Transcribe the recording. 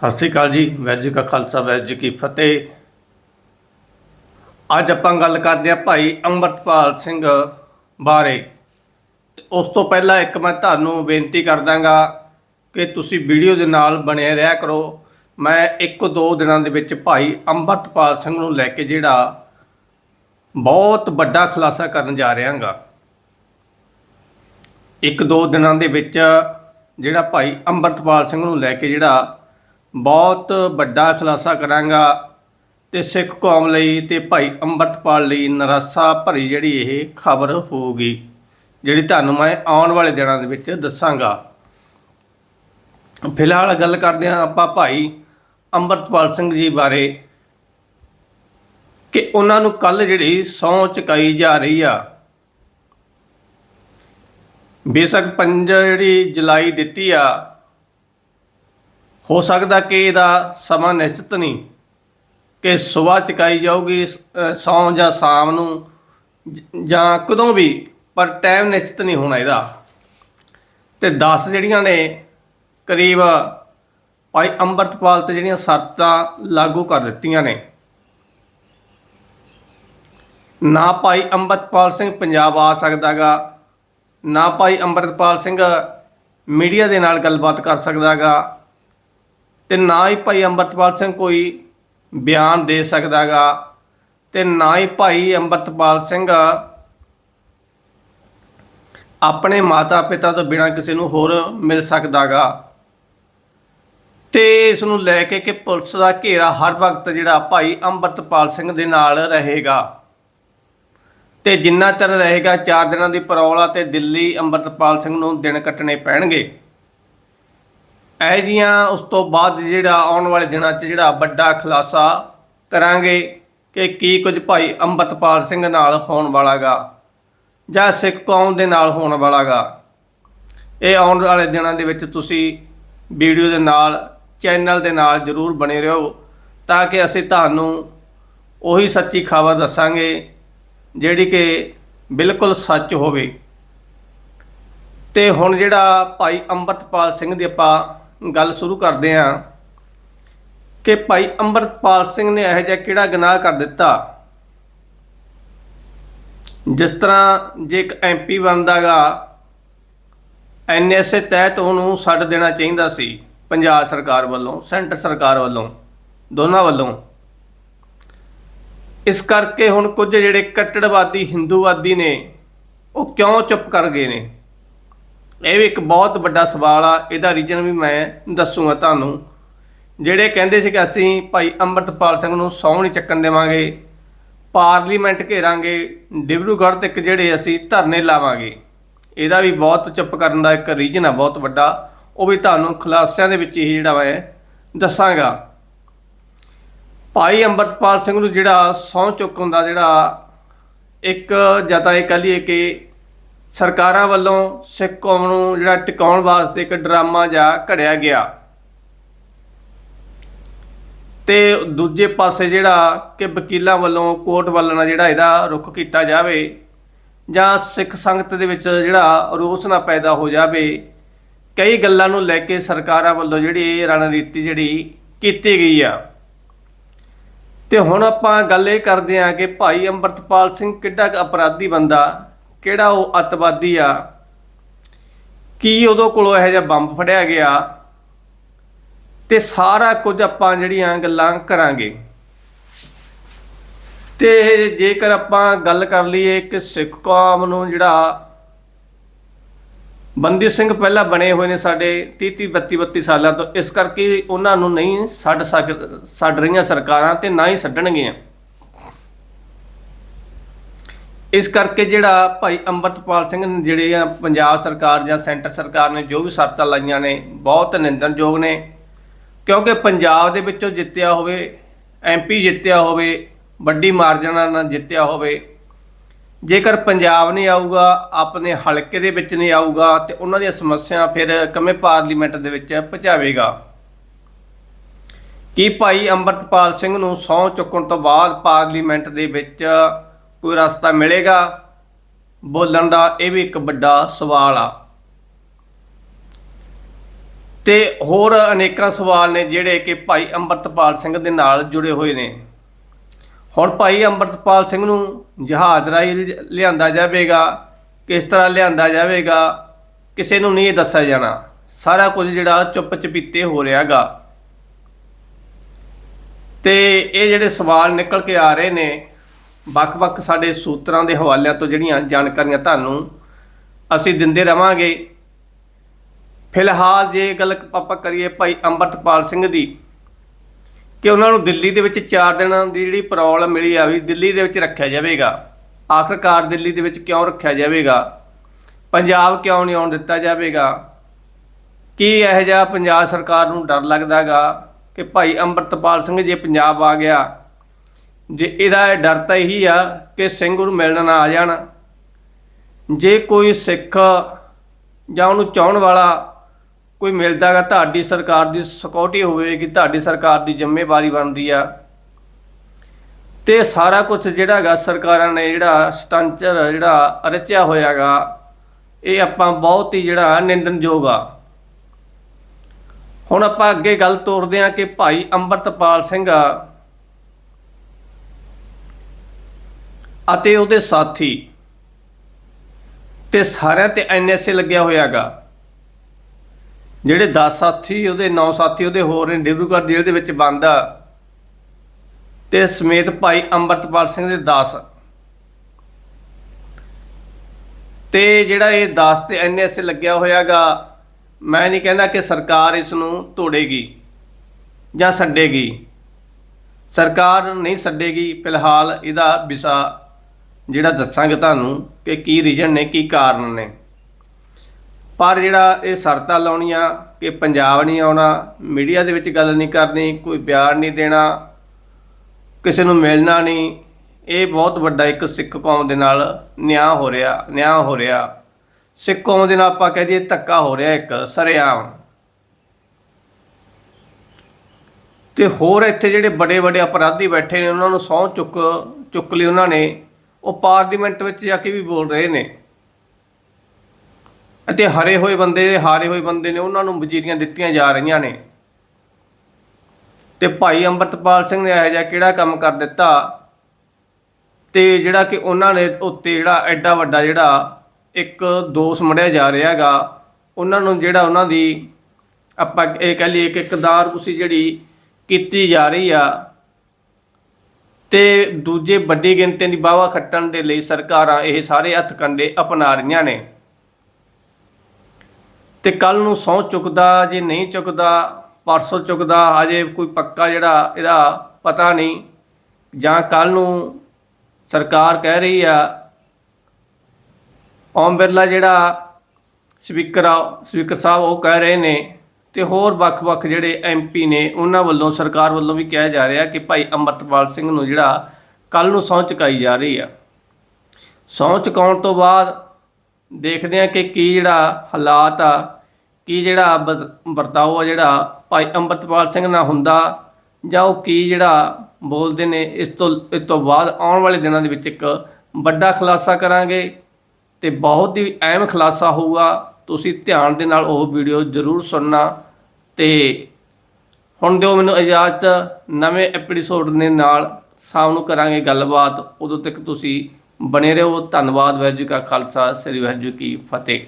ਸਤਿ ਸ਼੍ਰੀ ਅਕਾਲ ਜੀ ਵੈਜ ਜੀ ਕਾ ਖਾਲਸਾ ਵੈਜ ਜੀ ਕੀ ਫਤਿਹ। ਅੱਜ ਆਪਾਂ ਗੱਲ ਕਰਦੇ ਹਾਂ ਭਾਈ ਅੰਮ੍ਰਿਤਪਾਲ ਸਿੰਘ ਬਾਰੇ। ਉਸ ਤੋਂ ਪਹਿਲਾਂ ਇੱਕ ਮੈਂ ਤੁਹਾਨੂੰ ਬੇਨਤੀ ਕਰਦਾਗਾ ਕਿ ਤੁਸੀਂ ਵੀਡੀਓ ਦੇ ਨਾਲ ਬਣੇ ਰਿਹਾ ਕਰੋ। ਮੈਂ ਇੱਕ ਦੋ ਦਿਨਾਂ ਦੇ ਵਿੱਚ ਭਾਈ ਅੰਮ੍ਰਿਤਪਾਲ ਸਿੰਘ ਨੂੰ ਲੈ ਕੇ ਜਿਹੜਾ ਬਹੁਤ ਵੱਡਾ ਖੁਲਾਸਾ ਕਰਨ ਜਾ ਰਿਹਾ ਹਾਂ ਇੱਕ ਦੋ ਦਿਨਾਂ ਦੇ ਵਿੱਚ ਜਿਹੜਾ ਭਾਈ ਅੰਮ੍ਰਿਤਪਾਲ ਸਿੰਘ ਨੂੰ ਲੈ ਕੇ ਜਿਹੜਾ ਬਹੁਤ ਵੱਡਾ ਖੁਲਾਸਾ ਕਰਾਂਗਾ ਤੇ ਸਿੱਖ ਕੌਮ ਲਈ ਤੇ ਭਾਈ ਅੰਮ੍ਰਿਤਪਾਲ ਲਈ ਨਰਾਸਾ ਭਰੀ ਜਿਹੜੀ ਇਹ ਖਬਰ ਹੋਊਗੀ, ਜਿਹੜੀ ਤੁਹਾਨੂੰ ਮੈਂ ਆਉਣ ਵਾਲੇ ਦਿਨਾਂ ਦੇ ਵਿੱਚ ਦੱਸਾਂਗਾ। ਫਿਲਹਾਲ ਗੱਲ ਕਰਦੇ ਹਾਂ ਆਪਾਂ ਭਾਈ ਅੰਮ੍ਰਿਤਪਾਲ ਸਿੰਘ ਜੀ ਬਾਰੇ ਕਿ ਉਹਨਾਂ ਨੂੰ ਕੱਲ ਜਿਹੜੀ ਸਹੁੰ ਚੁਕਾਈ ਜਾ ਰਹੀ ਆ। ਬੇਸ਼ੱਕ ਪੰਜ ਜਿਹੜੀ ਜੁਲਾਈ ਦਿੱਤੀ ਆ ਹੋ ਸਕਦਾ ਕਿ ਇਹਦਾ ਸਮਾਂ ਨਿਸ਼ਚਿਤ ਨਹੀਂ ਕਿ ਸਵੇਰ ਚੁਕਾਈ ਜਾਊਗੀ ਅ, ਸੌਂ ਜਾਂ ਸ਼ਾਮ ਨੂੰ ਜਾਂ ਕਦੋਂ ਵੀ ਪਰ ਟਾਈਮ ਨਿਸ਼ਚਿਤ ਨਹੀਂ ਹੋਣਾ ਇਹਦਾ। ਤੇ 10 ਜਿਹੜੀਆਂ ਨੇ ਕਰੀਬ ਭਾਈ ਅੰਮ੍ਰਿਤਪਾਲ ਤੇ ਜਿਹੜੀਆਂ ਸ਼ਰਤਾਂ ਲਾਗੂ ਕਰ ਦਿੱਤੀਆਂ ਨੇ। ਨਾ ਭਾਈ ਅੰਮ੍ਰਿਤਪਾਲ ਸਿੰਘ ਪੰਜਾਬ ਆ ਸਕਦਾਗਾ ਨਾ ਭਾਈ ਅੰਮ੍ਰਿਤਪਾਲ ਸਿੰਘ ਮੀਡੀਆ ਦੇ ਨਾਲ ਗੱਲਬਾਤ ਕਰ ਸਕਦਾਗਾ ਤੇ ਨਾ ਹੀ ਭਾਈ ਅੰਮ੍ਰਿਤਪਾਲ ਸਿੰਘ ਕੋਈ ਬਿਆਨ ਦੇ ਸਕਦਾਗਾ ਤੇ ਨਾ ਹੀ ਭਾਈ ਅੰਮ੍ਰਿਤਪਾਲ ਸਿੰਘ ਆਪਣੇ ਮਾਤਾ ਪਿਤਾ ਤੋਂ ਬਿਨਾਂ ਕਿਸੇ ਨੂੰ ਹੋਰ ਮਿਲ ਸਕਦਾਗਾ। ਤੇ ਇਸ ਨੂੰ ਲੈ ਕੇ ਕਿ ਪੁਲਿਸ ਦਾ ਘੇਰਾ ਹਰ ਵਕਤ ਜਿਹੜਾ ਭਾਈ ਅੰਮ੍ਰਿਤਪਾਲ ਸਿੰਘ ਦੇ ਨਾਲ ਰਹੇਗਾ। ਤੇ ਜਿੰਨਾ ਚਿਰ ਰਹੇਗਾ 4 ਦਿਨਾਂ ਦੀ ਪਰੌਲਾ ਤੇ ਦਿੱਲੀ ਅੰਮ੍ਰਿਤਪਾਲ ਸਿੰਘ ਨੂੰ ਦਿਨ ਕੱਟਣੇ ਪੈਣਗੇ। ਇਹ ਜੀਆਂ ਉਸ ਤੋਂ ਬਾਅਦ ਜਿਹੜਾ ਆਉਣ ਵਾਲੇ ਦਿਨਾਂ 'ਚ ਜਿਹੜਾ ਵੱਡਾ ਖੁਲਾਸਾ ਕਰਾਂਗੇ ਕਿ ਕੀ ਕੁਝ ਭਾਈ ਅੰਮ੍ਰਿਤਪਾਲ ਸਿੰਘ ਨਾਲ ਹੋਣ ਵਾਲਾਗਾ ਜਾਂ ਸਿੱਖ ਕੌਮ ਦੇ ਨਾਲ ਹੋਣ ਵਾਲਾਗਾ। ਇਹ ਆਉਣ ਵਾਲੇ ਦਿਨਾਂ ਦੇ ਵਿੱਚ ਤੁਸੀਂ ਵੀਡੀਓ ਦੇ ਨਾਲ, ਚੈਨਲ ਦੇ ਨਾਲ ਜਰੂਰ ਬਣੇ ਰਹੋ ਤਾਂ ਕਿ ਅਸੀਂ ਤੁਹਾਨੂੰ ਉਹੀ ਸੱਚੀ ਖਬਰ ਦੱਸਾਂਗੇ ਜਿਹੜੀ ਕਿ ਬਿਲਕੁਲ ਸੱਚ ਹੋਵੇ। ਤੇ ਹੁਣ ਜਿਹੜਾ ਭਾਈ ਅੰਮ੍ਰਿਤਪਾਲ ਸਿੰਘ ਦੀ ਆਪਾਂ ਗੱਲ ਸ਼ੁਰੂ ਕਰਦੇ ਹਾਂ ਕਿ ਭਾਈ ਅੰਮ੍ਰਿਤਪਾਲ ਸਿੰਘ ਨੇ ਇਹੋ ਜਿਹਾ ਕਿਹੜਾ ਗੁਨਾਹ ਕਰ ਦਿੱਤਾ? ਜਿਸ ਤਰ੍ਹਾਂ ਜੇ ਇੱਕ ਐਮਪੀ ਬਣਦਾਗਾ ਐਨਐਸਏ ਤਹਿਤ ਉਹਨੂੰ ਛੱਡ ਦੇਣਾ ਚਾਹੀਦਾ ਸੀ ਪੰਜਾਬ ਸਰਕਾਰ ਵੱਲੋਂ, ਸੈਂਟਰ ਸਰਕਾਰ ਵੱਲੋਂ, ਦੋਨਾਂ ਵੱਲੋਂ। ਇਸ ਕਰਕੇ ਹੁਣ ਕੁਝ ਜਿਹੜੇ ਕੱਟੜਵਾਦੀ, ਹਿੰਦੂਵਾਦੀ ਨੇ, ਉਹ ਕਿਉਂ ਚੁੱਪ ਕਰ ਗਏ ਨੇ? ਇਹ ਵੀ ਇੱਕ ਬਹੁਤ ਵੱਡਾ ਸਵਾਲ ਆ, ਇਹਦਾ ਰੀਜਨ ਵੀ ਮੈਂ ਦੱਸੂਗਾ ਤੁਹਾਨੂੰ। ਜਿਹੜੇ ਕਹਿੰਦੇ ਸੀ ਕਿ ਅਸੀਂ ਭਾਈ ਅੰਮ੍ਰਿਤਪਾਲ ਸਿੰਘ ਨੂੰ ਸਹੁੰ ਨਹੀਂ ਚੱਕਣ ਦੇਵਾਂਗੇ, ਪਾਰਲੀਮੈਂਟ ਘੇਰਾਂਗੇ, ਡਿਬਰੂਗੜ੍ਹ ਤੱਕ ਜਿਹੜੇ ਅਸੀਂ ਧਰਨੇ ਲਾਵਾਂਗੇ। ਇਹਦਾ ਵੀ ਬਹੁਤ ਚੁੱਪ ਕਰਨ ਦਾ ਇੱਕ ਰੀਜਨ ਆ, ਬਹੁਤ ਵੱਡਾ। ਉਹ ਵੀ ਤੁਹਾਨੂੰ ਖੁਲਾਸਿਆਂ ਦੇ ਵਿੱਚ ਹੀ ਜਿਹੜਾ ਮੈਂ ਦੱਸਾਂਗਾ। ਭਾਈ ਅੰਮ੍ਰਿਤਪਾਲ ਸਿੰਘ ਨੂੰ ਜਿਹੜਾ ਸਹੁੰ ਚੁੱਕਣ ਦਾ ਜਿਹੜਾ ਇੱਕ ਜਾਂ ਤਾਂ ਇਹ ਕਹ ਲਈਏ ਕਿ ਸਰਕਾਰਾਂ ਵੱਲੋਂ ਸਿੱਖ ਕੌਮ ਨੂੰ ਜਿਹੜਾ ਟਿਕਾਉਣ ਵਾਸਤੇ ਇੱਕ ਡਰਾਮਾ ਜਾਂ ਘੜਿਆ ਗਿਆ। ਤੇ ਦੂਜੇ ਪਾਸੇ ਜਿਹੜਾ ਕਿ ਵਕੀਲਾਂ ਵੱਲੋਂ ਕੋਰਟ ਵੱਲੋਂ ਜਿਹੜਾ ਇਹਦਾ ਰੁਖ ਕੀਤਾ ਜਾਵੇ ਜਾਂ ਸਿੱਖ ਸੰਗਤ ਦੇ ਵਿੱਚ ਜਿਹੜਾ ਰੋਸ ਨਾ ਪੈਦਾ ਹੋ ਜਾਵੇ, ਕਈ ਗੱਲਾਂ ਨੂੰ ਲੈ ਕੇ ਸਰਕਾਰਾਂ ਵੱਲੋਂ ਜਿਹੜੀ ਰਣਨੀਤੀ ਜਿਹੜੀ ਕੀਤੀ ਗਈ ਆ। ਤੇ ਹੁਣ ਆਪਾਂ ਗੱਲ ਇਹ ਕਰਦੇ ਹਾਂ ਕਿ ਭਾਈ ਅੰਮ੍ਰਿਤਪਾਲ ਸਿੰਘ ਕਿੱਡਾ ਕੁ ਅਪਰਾਧੀ ਬੰਦਾ ਕਿਹੜਾ ਉਹ ਅਤਵਾਦੀ ਆ? ਕੀ ਉਹਦੇ ਕੋਲੋਂ ਇਹੋ ਜਿਹਾ ਬੰਬ ਫੜਿਆ ਗਿਆ? ਤੇ ਸਾਰਾ ਕੁਝ ਆਪਾਂ ਜਿਹੜੀਆਂ ਗੱਲਾਂ ਕਰਾਂਗੇ। ਤੇ ਜੇਕਰ ਆਪਾਂ ਗੱਲ ਕਰ ਲਈਏ ਕਿ ਸਿੱਖ ਕੌਮ ਨੂੰ ਜਿਹੜਾ ਬੰਦੀ ਸਿੰਘ ਪਹਿਲਾਂ ਬਣੇ ਹੋਏ ਨੇ ਸਾਡੇ 30 30 32 32 ਸਾਲਾਂ ਤੋਂ, ਇਸ ਕਰਕੇ ਉਹਨਾਂ ਨੂੰ ਨਹੀਂ ਛੱਡ ਸਕ, ਛੱਡ ਰਹੀਆਂ ਸਰਕਾਰਾਂ ਤੇ ਨਾ ਹੀ ਛੱਡਣਗੀਆਂ। ਇਸ ਕਰਕੇ ਜਿਹੜਾ ਭਾਈ ਅੰਮ੍ਰਿਤਪਾਲ ਸਿੰਘ ਨੇ ਜਿਹੜੇ ਆ ਪੰਜਾਬ ਸਰਕਾਰ ਜਾਂ ਸੈਂਟਰ ਸਰਕਾਰ ਨੇ ਜੋ ਵੀ ਸ਼ਰਤਾਂ ਲਾਈਆਂ ਨੇ, ਬਹੁਤ ਨਿੰਦਣਯੋਗ ਨੇ। ਕਿਉਂਕਿ ਪੰਜਾਬ ਦੇ ਵਿੱਚੋਂ ਜਿੱਤਿਆ ਹੋਵੇ ਐਮਪੀ ਜਿੱਤਿਆ ਹੋਵੇ, ਵੱਡੀ ਮਾਰਜਨਾਂ ਨਾਲ ਜਿੱਤਿਆ ਹੋਵੇ, ਜੇਕਰ ਪੰਜਾਬ ਨਹੀਂ ਆਊਗਾ, ਆਪਣੇ ਹਲਕੇ ਦੇ ਵਿੱਚ ਨਹੀਂ ਆਊਗਾ, ਤੇ ਉਹਨਾਂ ਦੀਆਂ ਸਮੱਸਿਆ ਫਿਰ ਕਿਵੇਂ ਪਾਰਲੀਮੈਂਟ ਦੇ ਵਿੱਚ ਪਹੁੰਚਾਵੇਗਾ? ਕੀ ਭਾਈ ਅੰਮ੍ਰਿਤਪਾਲ ਸਿੰਘ ਨੂੰ ਸਹੁੰ ਚੁੱਕਣ ਤੋਂ ਬਾਅਦ ਪਾਰਲੀਮੈਂਟ ਦੇ ਵਿੱਚ ਕੋਈ ਰਸਤਾ ਮਿਲੇਗਾ? ਬੋਲਣ ਦਾ ਇਹ ਵੀ ਇੱਕ ਵੱਡਾ ਸਵਾਲ ਆ। ਤੇ ਹੋਰ ਅਨੇਕਾਂ ਸਵਾਲ ਨੇ ਜਿਹੜੇ ਕਿ ਭਾਈ ਅੰਮ੍ਰਿਤਪਾਲ ਸਿੰਘ ਦੇ ਨਾਲ ਜੁੜੇ ਹੋਏ ਨੇ। ਹੁਣ ਭਾਈ ਅੰਮ੍ਰਿਤਪਾਲ ਸਿੰਘ ਨੂੰ ਜਹਾਜ਼ ਰਾਹੀਂ ਲਿ- ਲਿਆਂਦਾ ਜਾਵੇਗਾ, ਕਿਸ ਤਰ੍ਹਾਂ ਲਿਆਂਦਾ ਜਾਵੇਗਾ, ਕਿਸੇ ਨੂੰ ਨਹੀਂ ਇਹ ਦੱਸਿਆ ਜਾਣਾ। ਸਾਰਾ ਕੁਝ ਜਿਹੜਾ ਚੁੱਪ ਚਪੀਤੇ ਹੋ ਰਿਹਾਗਾ। ਤੇ ਇਹ ਜਿਹੜੇ ਸਵਾਲ ਨਿਕਲ ਕੇ ਆ ਰਹੇ ਨੇ ਵੱਖ-ਵੱਖ ਸਾਡੇ ਸੂਤਰਾਂ ਦੇ ਹਵਾਲਿਆਂ ਤੋਂ ਜਿਹੜੀਆਂ ਜਾਣਕਾਰੀਆਂ ਤੁਹਾਨੂੰ ਅਸੀਂ ਦਿੰਦੇ ਰਵਾਂਗੇ। ਫਿਲਹਾਲ ਜੇ ਗੱਲ ਆਪਾਂ ਕਰੀਏ ਭਾਈ ਅੰਮ੍ਰਿਤਪਾਲ ਸਿੰਘ ਦੀ ਕਿ ਉਹਨਾਂ ਨੂੰ ਦਿੱਲੀ ਦੇ ਵਿੱਚ 4 ਦਿਨਾਂ ਦੀ ਜਿਹੜੀ ਪ੍ਰੋਬਲਮ ਮਿਲੀ ਆ ਵੀ ਦਿੱਲੀ ਦੇ ਵਿੱਚ ਰੱਖਿਆ ਜਾਵੇਗਾ। ਆਖਰਕਾਰ ਦਿੱਲੀ ਦੇ ਵਿੱਚ ਕਿਉਂ ਰੱਖਿਆ ਜਾਵੇਗਾ? ਪੰਜਾਬ ਕਿਉਂ ਨਹੀਂ ਆਉਣ ਦਿੱਤਾ ਜਾਵੇਗਾ? ਕੀ ਇਹ ਜਿਹਾ ਪੰਜਾਬ ਸਰਕਾਰ ਨੂੰ ਡਰ ਲੱਗਦਾਗਾ ਕਿ ਭਾਈ ਅੰਮ੍ਰਿਤਪਾਲ ਸਿੰਘ ਜੇ ਪੰਜਾਬ ਆ ਗਿਆ ਜੇ ਇਹਦਾ ਇਹ ਡਰ ਤਾਂ ਇਹੀ ਆ ਕਿ ਸਿੰਘ ਨੂੰ ਮਿਲਣ ਨਾ ਆ ਜਾਣ, ਜੇ ਕੋਈ ਸਿੱਖ ਜਾਂ ਉਹਨੂੰ ਚਾਹਣ ਵਾਲਾ ਕੋਈ ਮਿਲਦਾਗਾ ਤੁਹਾਡੀ ਸਰਕਾਰ ਦੀ ਸਿਕਿਉਰਿਟੀ ਹੋਵੇਗੀ, ਤੁਹਾਡੀ ਸਰਕਾਰ ਦੀ ਜ਼ਿੰਮੇਵਾਰੀ ਬਣਦੀ ਆ। ਤੇ ਸਾਰਾ ਕੁਝ ਜਿਹੜਾਗਾ ਸਰਕਾਰਾਂ ਨੇ ਜਿਹੜਾ ਸਟੰਚਰ, ਜਿਹੜਾ ਰਚਿਆ ਹੋਇਆਗਾ ਇਹ ਆਪਾਂ ਬਹੁਤ ਹੀ ਜਿਹੜਾ ਨਿੰਦਨਯੋਗ ਆ। ਹੁਣ ਆਪਾਂ ਅੱਗੇ ਗੱਲ ਤੋਰਦੇ ਹਾਂ ਕਿ ਭਾਈ ਅੰਮ੍ਰਿਤਪਾਲ ਸਿੰਘ ਅਤੇ ਉਹਦੇ ਸਾਥੀ। ਤੇ ਸਾਰਿਆਂ ਤੇ ਐਨਐਸਏ ਲੱਗਿਆ ਹੋਇਆਗਾ। ਜਿਹੜੇ 10 ਸਾਥੀ, ਉਹਦੇ 9 ਸਾਥੀ, ਉਹਦੇ ਹੋਰ ਨੇ, ਡਿਬਰੂਗੜ੍ਹ ਜੇਲ੍ਹ ਦੇ ਵਿੱਚ ਬੰਦ। ਆ ਤੇ ਸਮੇਤ ਭਾਈ ਅੰਮ੍ਰਿਤਪਾਲ ਸਿੰਘ ਦੇ 10 ਤੇ ਜਿਹੜਾ ਇਹ 10 ਤੇ ਐਨਐਸਏ ਲੱਗਿਆ ਹੋਇਆਗਾ, ਮੈਂ ਨਹੀਂ ਕਹਿੰਦਾ ਕਿ ਸਰਕਾਰ ਇਸ ਨੂੰ ਤੋੜੇਗੀ ਜਾਂ ਛੱਡੇਗੀ। ਸਰਕਾਰ ਨਹੀਂ ਛੱਡੇਗੀ, ਫਿਲਹਾਲ ਇਹਦਾ ਵਿਸਾ ਜਿਹੜਾ ਦੱਸਾਂਗੇ ਤੁਹਾਨੂੰ ਕਿ ਕੀ ਰੀਜਨ ਨੇ, ਕੀ ਕਾਰਨ ਨੇ। ਪਰ ਜਿਹੜਾ ਇਹ ਸ਼ਰਤਾਂ ਲਾਉਣੀਆਂ ਕਿ ਪੰਜਾਬ ਨਹੀਂ ਆਉਣਾ ਮੀਡੀਆ ਦੇ ਵਿੱਚ ਗੱਲ ਨਹੀਂ ਕਰਨੀ, ਕੋਈ ਬਿਆਨ ਨਹੀਂ ਦੇਣਾ, ਕਿਸੇ ਨੂੰ ਮਿਲਣਾ ਨਹੀਂ, ਇਹ ਬਹੁਤ ਵੱਡਾ ਇੱਕ ਸਿੱਖ ਕੌਮ ਦੇ ਨਾਲ ਨਿਆਂ ਹੋ ਰਿਹਾ, ਨਿਆਂ ਹੋ ਰਿਹਾ। ਸਿੱਖ ਕੌਮ ਦੇ ਨਾਲ ਆਪਾਂ ਕਹਿ ਦਈਏ ਧੱਕਾ ਹੋ ਰਿਹਾ ਇੱਕ, ਸਰੇਆਮ। ਤੇ ਹੋਰ ਇੱਥੇ ਜਿਹੜੇ ਬੜੇ ਵੱਡੇ ਅਪਰਾਧੀ ਬੈਠੇ ਨੇ, ਉਹਨਾਂ ਨੂੰ ਸਹੁੰ ਚੁੱਕ ਚੁੱਕ ਲਈ ਉਹਨਾਂ ਨੇ। ਉਹ ਪਾਰਲੀਮੈਂਟ ਵਿੱਚ ਜਾ ਕੇ ਵੀ ਬੋਲ ਰਹੇ ਨੇ। ਅਤੇ ਹਰੇ ਹੋਏ ਬੰਦੇ, ਹਾਰੇ ਹੋਏ ਬੰਦੇ ਨੇ ਉਹਨਾਂ ਨੂੰ ਵਜ਼ੀਰੀਆਂ ਦਿੱਤੀਆਂ ਜਾ ਰਹੀਆਂ ਨੇ। ਤੇ ਭਾਈ ਅੰਮ੍ਰਿਤਪਾਲ ਸਿੰਘ ਨੇ ਇਹੋ ਜਿਹਾ ਕਿਹੜਾ ਕੰਮ ਕਰ ਦਿੱਤਾ? ਤੇ ਜਿਹੜਾ ਕਿ ਉਹਨਾਂ ਨੇ ਉੱਤੇ ਜਿਹੜਾ ਐਡਾ ਵੱਡਾ ਜਿਹੜਾ ਇੱਕ ਦੋਸ਼ ਮੜਿਆ ਜਾ ਰਿਹਾ ਹੈਗਾ, ਉਹਨਾਂ ਨੂੰ ਜਿਹੜਾ ਉਹਨਾਂ ਦੀ ਆਪਾਂ ਇਹ ਕਹਿ ਲਈਏ ਕਿ ਕਿਰਦਾਰ ਕੁਸੀ ਜਿਹੜੀ ਕੀਤੀ ਜਾ ਰਹੀ ਆ ਤੇ ਦੂਜੇ ਵੱਡੀ ਗਿਣਤੀ ਦੀ ਬਾਵਾ ਖੱਟਣ ਦੇ ਲਈ ਸਰਕਾਰਾਂ ਇਹ ਸਾਰੇ ਹੱਥ ਕੰਡੇ ਅਪਣਾ ਰਹੀਆਂ ਨੇ। ਤੇ ਕੱਲ ਨੂੰ ਸਹੁੰ ਚੁੱਕਦਾ, ਜੇ ਨਹੀਂ ਚੁੱਕਦਾ, ਪਰਸੋਂ ਚੁੱਕਦਾ, ਹਜੇ ਕੋਈ ਪੱਕਾ ਜਿਹੜਾ ਇਹਦਾ ਪਤਾ ਨਹੀਂ, ਜਾਂ ਕੱਲ ਨੂੰ ਸਰਕਾਰ ਕਹਿ ਰਹੀ ਆ, ਓਮ ਬਿਰਲਾ ਜਿਹੜਾ ਸਪੀਕਰ ਆ, ਸਪੀਕਰ ਸਾਹਿਬ ਉਹ ਕਹਿ ਰਹੇ ਨੇ ਤੇ ਹੋਰ ਵੱਖ-ਵੱਖ ਜਿਹੜੇ ਐਮਪੀ ਨੇ, ਉਹਨਾਂ ਵੱਲੋਂ, ਸਰਕਾਰ ਵੱਲੋਂ ਵੀ ਕਿਹਾ ਜਾ ਰਿਹਾ ਕਿ ਭਾਈ ਅੰਮ੍ਰਿਤਪਾਲ ਸਿੰਘ ਨੂੰ ਜਿਹੜਾ ਕੱਲ ਨੂੰ ਸਹੁੰ ਚੁਕਾਈ ਜਾ ਰਹੀ ਆ। ਸਹੁੰ ਚੁਕਾਉਣ ਤੋਂ ਬਾਅਦ ਦੇਖਦੇ ਆ ਕਿ ਕੀ ਜਿਹੜਾ ਹਾਲਾਤ ਆ, ਕੀ ਜਿਹੜਾ ਵਰ- ਵਰਤਾਓ ਆ ਜਿਹੜਾ ਭਾਈ ਅੰਮ੍ਰਿਤਪਾਲ ਸਿੰਘ ਨਾਲ ਹੁੰਦਾ, ਜਾਂ ਉਹ ਕੀ ਜਿਹੜਾ ਬੋਲਦੇ ਨੇ, ਇਸ ਤੋਂ ਇਸ ਤੋਂ ਬਾਅਦ ਆਉਣ ਵਾਲੇ ਦਿਨਾਂ ਦੇ ਵਿੱਚ ਇੱਕ ਵੱਡਾ ਖੁਲਾਸਾ ਕਰਾਂਗੇ ਤੇ ਬਹੁਤ ਹੀ ਅਹਿਮ ਖੁਲਾਸਾ ਹੋਊਗਾ। ਤੁਸੀਂ ਧਿਆਨ ਦੇ ਨਾਲ ਉਹ ਵੀਡੀਓ ਜ਼ਰੂਰ ਸੁਣਨਾ ਤੇ ਹੁਣ ਦਿਓ ਮੈਨੂੰ ਇਜਾਜ਼ਤ, ਨਵੇਂ ਐਪੀਸੋਡ ਦੇ ਨਾਲ ਸ਼ਾਮ ਨੂੰ ਕਰਾਂਗੇ ਗੱਲਬਾਤ। ਉਦੋਂ ਤੱਕ ਤੁਸੀਂ ਬਣੇ ਰਹੋ। ਧੰਨਵਾਦ, ਵਾਹਿਗੁਰੂ ਜੀ ਕਾ ਖਾਲਸਾ, ਸ੍ਰੀ ਵਾਹਿਗੁਰੂ ਜੀ ਕੀ ਫਤਿਹ।